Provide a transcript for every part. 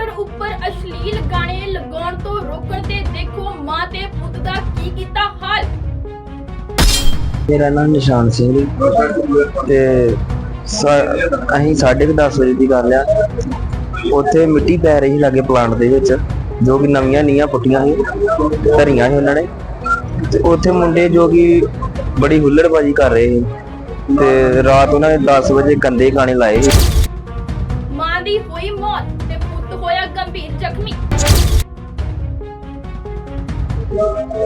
Tractor ਉੱਪਰ ਅਸ਼ਲੀਲ ਗਾਣੇ ਲਗਾਉਣ ਤੋਂ ਰੋਕਣ ਤੇ ਦੇਖੋ ਮਾਂ ਤੇ ਪੁੱਤ ਦਾ ਕੀ ਕੀਤਾ ਹਾਲ? ਮੇਰਾ ਨਾਮ ਨਿਸ਼ਾਨ ਸਿੰਘ ਜੀ। ਤੇ ਸ- ਅਸੀਂ 10:30 ਵਜੇ ਦੀ ਗੱਲ ਆ। ਉੱਥੇ ਮਿੱਟੀ ਪੈ ਰਹੀ ਲਾਗੇ ਪਲਾਂਟ ਦੇ ਵਿੱਚ ਜੋ ਕਿ ਨਵੀਆਂ ਨੀਆਂ ਪੁੱਟੀਆਂ ਸੀ ਧਰੀਆਂ ਸੀ ਉਹਨਾਂ ਨੇ। ਤੇ ਉੱਥੇ ਮੁੰਡੇ ਜੋ ਕਿ ਬੜੀ ਹੁੱਲੜਬਾਜੀ ਕਰ ਰਹੇ ਸੀ। ਤੇ ਰਾਤ ਉਹਨਾਂ ਨੇ 10 ਵਜੇ ਗੰਦੇ ਗਾਣੇ ਲਾਏ ਸੀ। ਮਾਂ ਦੀ ਹੋਈ ਮੌਤ। ਹੋਇਆ ਗੰਭੀਰ ਜ਼ਖਮੀ।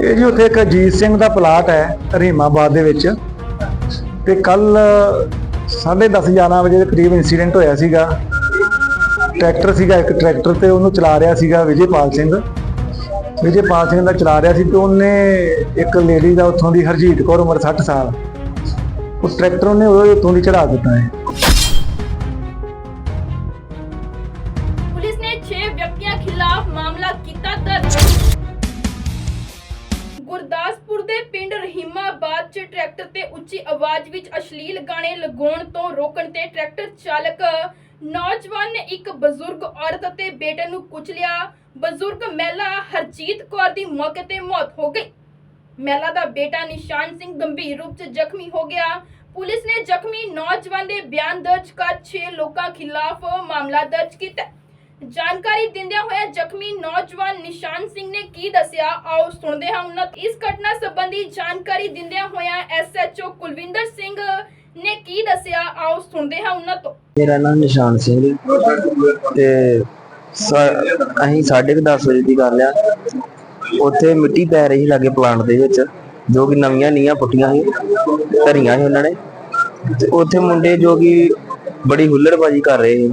ਇਹ ਜੀ ਉੱਥੇ ਇੱਕ ਅਜੀਤ ਸਿੰਘ ਦਾ ਪਲਾਟ ਹੈ, ਰਹੀਮਾਬਾਦ ਦੇ ਵਿੱਚ। ਤੇ ਕੱਲ 10:30 11 ਵਜੇ ਦੇ ਕਰੀਬ ਇਨਸੀਡੈਂਟ ਹੋਇਆ ਸੀਗਾ। ਟਰੈਕਟਰ ਸੀਗਾ, ਇੱਕ ਟਰੈਕਟਰ ਤੇ ਉਹਨੂੰ ਚਲਾ ਰਿਹਾ ਸੀਗਾ ਵਿਜੇਪਾਲ ਸਿੰਘ। ਵਿਜੇਪਾਲ ਸਿੰਘ ਦਾ ਚਲਾ ਰਿਹਾ ਸੀ ਤੇ ਉਹਨੇ ਇੱਕ ਲੇਡੀ ਦਾ ਉੱਥੋਂ ਦੀ ਹਰਜੀਤ ਕੌਰ ਉਮਰ 60 ਸਾਲ। ਉਹ ਟਰੈਕਟਰ ਉਹਨੇ ਉਹਦੇ ਉੱਤੋਂ ਦੀ ਚੜਾ ਦਿੱਤਾ ਹੈ। 6 ਵਿਅਕਤੀਆਂ ਖਿਲਾਫ ਮਾਮਲਾ ਕੀਤਾ ਦਰਜ। ਗੁਰਦਾਸਪੁਰ ਦੇ ਪਿੰਡ ਰਹੀਮਾਬਾਦ 'ਚ ਟਰੈਕਟਰ ਤੇ ਉੱਚੀ ਆਵਾਜ਼ ਵਿੱਚ ਅਸ਼ਲੀਲ ਗਾਣੇ ਲਗਾਉਣ ਤੋਂ ਰੋਕਣ ਤੇ ਟਰੈਕਟਰ ਚਾਲਕ, ਨੌਜਵਾਨ ਨੇ ਇੱਕ ਬਜ਼ੁਰਗ ਔਰਤ ਅਤੇ ਬੇਟੇ ਨੂੰ ਕੁਚਲਿਆ ਬਜ਼ੁਰਗ ਮਹਿਲਾ ਹਰਜੀਤ ਕੌਰ ਦੀ ਮੌਕੇ ਤੇ ਮੌਤ ਹੋ ਗਈ। ਮਹਿਲਾ ਦਾ ਬੇਟਾ ਨਿਸ਼ਾਨ ਸਿੰਘ ਗੰਭੀਰ ਰੂਪ 'ਚ ਜ਼ਖਮੀ ਹੋ ਗਿਆ। ਪੁਲਿਸ ਨੇ ਜ਼ਖਮੀ ਨੌਜਵਾਨ ਦੇ ਬਿਆਨ ਦਰਜ ਕਰ 6 ਲੋਕਾਂ ਖਿਲਾਫ ਮਾਮਲਾ ਦਰਜ ਕੀਤਾ। ਜਾਣਕਾਰੀ ਦਿੰਦਿਆਂ ਹੋਇਆ ਜ਼ਖਮੀ ਨੌਜਵਾਨ ਨਿਸ਼ਾਨ ਸਿੰਘ ਨੇ ਕੀ ਦੱਸਿਆ? ਆਓ ਸੁਣਦੇ ਹਾਂ ਉਹਨਾਂ ਇਸ ਘਟਨਾ ਸੰਬੰਧੀ ਜਾਣਕਾਰੀ ਦਿੰਦਿਆਂ ਹੋਇਆ ਐਸਐਚਓ ਕੁਲਵਿੰਦਰ ਸਿੰਘ ਨੇ ਕੀ ਦੱਸਿਆ? ਆਓ ਸੁਣਦੇ ਹਾਂ ਉਹਨਾਂ ਤੋਂ। ਮੇਰਾ ਨਾਮ ਨਿਸ਼ਾਨ ਸਿੰਘ ਤੇ ਅਸੀਂ 10:30 ਵਜੇ ਦੀ ਗੱਲ ਆ। ਉੱਥੇ ਮਿੱਟੀ ਪੈ ਰਹੀ ਲਾਗੇ ਪਲਾਂਟ ਦੇ ਵਿੱਚ, ਜੋ ਕਿ ਨਵੀਆਂ ਨੀਆਂ ਪੁੱਟੀਆਂ ਸੀ, ਧਰੀਆਂ ਸੀ ਉਹਨਾਂ ਨੇ। ਤੇ ਉੱਥੇ ਮੁੰਡੇ ਜੋ ਕਿ ਬੜੀ ਹੁੱਲੜਬਾਜੀ ਕਰ ਰਹੇ ਸੀ।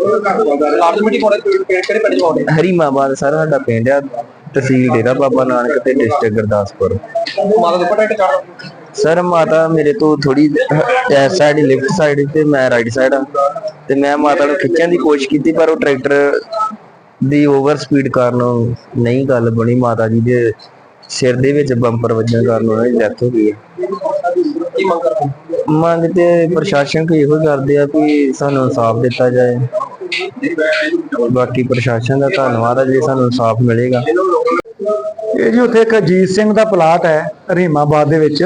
ਲਾਰਜ ਮਿੱਟੀ ਕੋਲੇ ਕਿਹੜੇ ਪਿੰਡ ਚ ਆਉਂਦੇ ਹਰੀਮਾਬਾਦ ਸਰ ਸਾਡਾ ਪਿੰਡ ਆ ਤਹਿਸੀਲ ਡੇਰਾ ਬਾਬਾ ਨਾਨਕ ਤੇ ਡਿਸਟ੍ਰਿਕਟ ਗੁਰਦਾਸਪੁਰ। ਮਾਤਾ ਦੇ ਸਰ ਮਾਤਾ ਮੇਰੇ ਤੋਂ ਥੋੜੀ ਇਸ ਸਾਈਡ ਲੈਫਟ ਸਾਈਡ ਤੇ ਮੈਂ ਰਾਈਟ ਸਾਈਡ ਆ। ਤੇ ਮੈਂ ਮਾਤਾ ਨੂੰ ਖਿੱਚਣ ਦੀ ਕੋਸ਼ਿਸ਼ ਕੀਤੀ ਪਰ ਉਹ ਟਰੈਕਟਰ ਦੀ ਓਵਰ ਸਪੀਡ ਕਾਰਨ ਨਹੀਂ ਗੱਲ ਬਣੀ। ਮਾਤਾ ਜੀ ਦੇ ਸਿਰ ਦੇ ਵਿੱਚ ਬੰਪਰ ਵੱਜਣ ਕਾਰਨ ਉਹਨਾਂ ਦੀ ਡੈਥ ਹੋ ਗਈ ਹੈ। ਕੀ ਮੰਗ ਕਰਦੇ ਮੰਗ ਤੇ ਪ੍ਰਸ਼ਾਸਨ ਕੋ ਇਹੋ ਕਰਦੇ ਆ ਵੀ ਸਾਨੂੰ ਇਨਸਾਫ ਦਿੱਤਾ ਜਾਏ। ਬਾਕੀ ਪ੍ਰਸ਼ਾਸਨ ਦਾ ਧੰਨਵਾਦ ਹੈ ਜੇ ਸਾਨੂੰ ਇਨਸਾਫ ਮਿਲੇਗਾ। ਇਹ ਜੀ ਉੱਥੇ ਇੱਕ ਅਜੀਤ ਸਿੰਘ ਦਾ ਪਲਾਟ ਹੈ ਰਹੀਮਾਬਾਦ ਦੇ ਵਿੱਚ।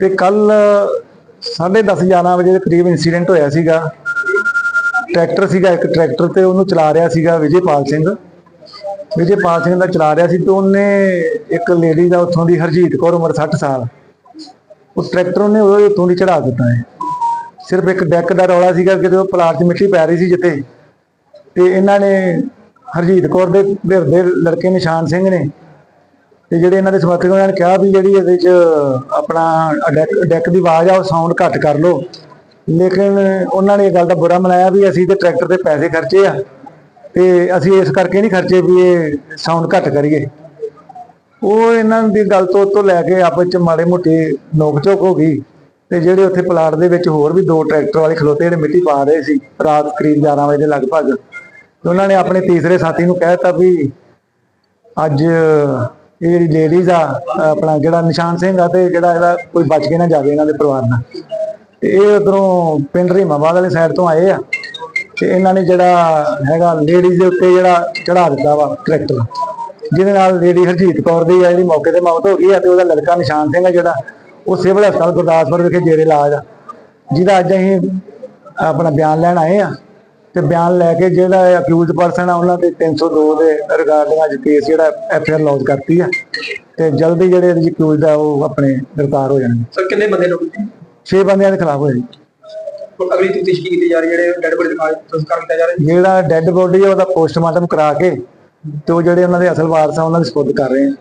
ਤੇ ਕੱਲ 10:30 11 ਵਜੇ ਦੇ ਕਰੀਬ ਇਨਸੀਡੈਂਟ ਹੋਇਆ ਸੀਗਾ। ਟਰੈਕਟਰ ਸੀਗਾ ਇੱਕ ਟਰੈਕਟਰ ਤੇ ਉਹਨੂੰ ਚਲਾ ਰਿਹਾ ਸੀਗਾ ਵਿਜੇਪਾਲ ਸਿੰਘ। ਵਿਜੇਪਾਲ ਸਿੰਘ ਦਾ ਚਲਾ ਰਿਹਾ ਸੀ ਤੇ ਉਹਨੇ ਇੱਕ ਲੇਡੀ ਦਾ ਉੱਥੋਂ ਦੀ ਹਰਜੀਤ ਕੌਰ ਉਮਰ 60 ਸਾਲ। ਉਹ ਟਰੈਕਟਰ ਉਹਨੇ ਉਹ ਉੱਤੋਂ ਦੀ ਚੜਾ ਦਿੱਤਾ ਹੈ। ਸਿਰਫ ਇੱਕ ਡੈਕ ਦਾ ਰੌਲਾ ਸੀਗਾ ਕਿਤੇ ਉਹ ਪਲਾਟ 'ਚ ਮਿੱਟੀ ਪੈ ਰਹੀ ਸੀ ਜਿੱਥੇ, ਤੇ ਇਹਨਾਂ ਨੇ ਹਰਜੀਤ ਕੌਰ ਦੇ ਧਿਰ ਦੇ ਲੜਕੇ ਨਿਸ਼ਾਨ ਸਿੰਘ ਨੇ, ਤੇ ਜਿਹੜੇ ਇਹਨਾਂ ਦੇ ਸਮਰਥਕ ਉਹਨਾਂ ਨੇ ਕਿਹਾ ਵੀ ਜਿਹੜੀ ਇਹਦੇ 'ਚ ਆਪਣਾ ਡੈਕ ਡੈਕ ਦੀ ਆਵਾਜ਼ ਆ, ਉਹ ਸਾਊਂਡ ਘੱਟ ਕਰ ਲਓ। ਲੇਕਿਨ ਉਹਨਾਂ ਨੇ ਇਹ ਗੱਲ ਦਾ ਬੁਰਾ ਮਨਾਇਆ ਵੀ ਅਸੀਂ ਤੇ ਟਰੈਕਟਰ ਤੇ ਪੈਸੇ ਖਰਚੇ ਆ, ਤੇ ਅਸੀਂ ਇਸ ਕਰਕੇ ਨਹੀਂ ਖਰਚੇ ਵੀ ਇਹ ਸਾਊਂਡ ਘੱਟ ਕਰੀਏ। ਉਹ ਇਹਨਾਂ ਦੀ ਗੱਲ ਤੋਂ ਤੋਂ ਲੈ ਕੇ ਆਪਸ ਚ ਮਾੜੇ ਮੋਟੇ ਨੋਕ ਝੋਕ ਹੋ ਗਈ ਤੇ ਜਿਹੜੇ ਉੱਥੇ ਪਲਾਟ ਦੇ ਵਿੱਚ ਹੋਰ ਵੀ ਦੋ ਟਰੈਕਟਰ ਵਾਲੇ ਖਲੋਤੇ ਜਿਹੜੇ ਮਿੱਟੀ ਪਾ ਰਹੇ ਸੀ ਰਾਤ ਕਰੀਬ 11 ਵਜੇ ਦੇ ਲਗਭਗ, ਤੇ ਉਹਨਾਂ ਨੇ ਆਪਣੇ ਤੀਸਰੇ ਸਾਥੀ ਨੂੰ ਕਹਿ ਦਿੱਤਾ ਵੀ ਅੱਜ ਇਹ ਜਿਹੜੀ ਲੇਡੀਜ਼ ਆ, ਆਪਣਾ ਜਿਹੜਾ ਨਿਸ਼ਾਨ ਸਿੰਘ ਆ ਤੇ ਜਿਹੜਾ ਇਹਦਾ ਕੋਈ ਬਚ ਕੇ ਨਾ ਜਾਵੇ ਇਹਨਾਂ ਦੇ ਪਰਿਵਾਰ ਨਾਲ। ਤੇ ਇਹ ਉਧਰੋਂ ਪਿੰਡ ਰੀਮਾਬਾਦ ਵਾਲੀ ਸਾਈਡ ਤੋਂ ਆਏ ਆ ਤੇ ਇਹਨਾਂ ਨੇ ਜਿਹੜਾ ਹੈਗਾ ਲੇਡੀਜ਼ ਦੇ ਉੱਤੇ ਜਿਹੜਾ ਚੜਾ ਦਿੱਤਾ ਵਾ ਟਰੈਕਟਰ। ਜਿਹਦੇ ਨਾਲ ਲੇਡੀ ਹਰਜੀਤ ਕੌਰ ਦੀ ਆ ਜਿਹੜੀ ਮੌਕੇ ਤੇ ਮੌਤ ਹੋ ਗਈ ਆ ਤੇ ਉਹਦਾ ਲੜਕਾ ਨਿਸ਼ਾਨ ਸਿੰਘ ਜਿਹੜਾ ਉਹ ਸਿਵਲ ਹਸਪਤਾਲ ਗੁਰਦਾਸਪੁਰ ਵਿਖੇ ਜੇਰੇ ਇਲਾਜ ਆ। ਜਿਹਦਾ ਅੱਜ ਅਸੀਂ ਆਪਣਾ ਬਿਆਨ ਲੈਣ ਆਏ ਆ ਤੇ ਬਿਆਨ ਲੈ ਕੇ ਜਿਹੜਾ ਅਕਿਊਜ਼ਡ ਪਰਸਨ ਆ ਉਹਨਾਂ ਤੇ 302 ਦੇ ਰਿਗਾਰਡਿੰਗ ਅੱਜ ਕੇਸ ਜਿਹੜਾ ਐਫਆਰ ਲੌਂਚ ਕਰਤੀ ਆ ਤੇ ਜਲਦੀ ਜਿਹੜੇ ਅਕਿਊਜ਼ਡ ਆ ਉਹ ਆਪਣੇ ਗ੍ਰਿਫਤਾਰ ਹੋ ਜਾਣਗੇ। ਸਰ ਕਿੰਨੇ ਬੰਦੇ ਲੋਕ 6 ਬੰਦਿਆਂ ਦੇ ਖਿਲਾਫ ਹੋਏ। ਜੀ ਅਗਲੀ ਤਫਤੀਸ਼ ਕੀਤੀ ਜਾ ਜਿਹੜੇ ਡੈੱਡ ਬੋਡੀ ਦਾ ਤਸਕਰ ਕੀਤਾ ਜਾ ਰਿਹਾ ਜਿਹੜਾ ਡੈੱਡ ਬੋਡੀ ਉਹਦਾ ਪੋਸਟਮਾਰਟਮ ਕਰਾ ਕੇ ਤੇ ਉਹ ਜਿਹੜੇ ਉਹਨਾਂ ਦੇ ਅਸਲ ਵਾਰਸ ਆ ਉਹਨਾਂ ਦੀ ਸਪੁਰਦ ਕਰ ਰਹੇ ਆ।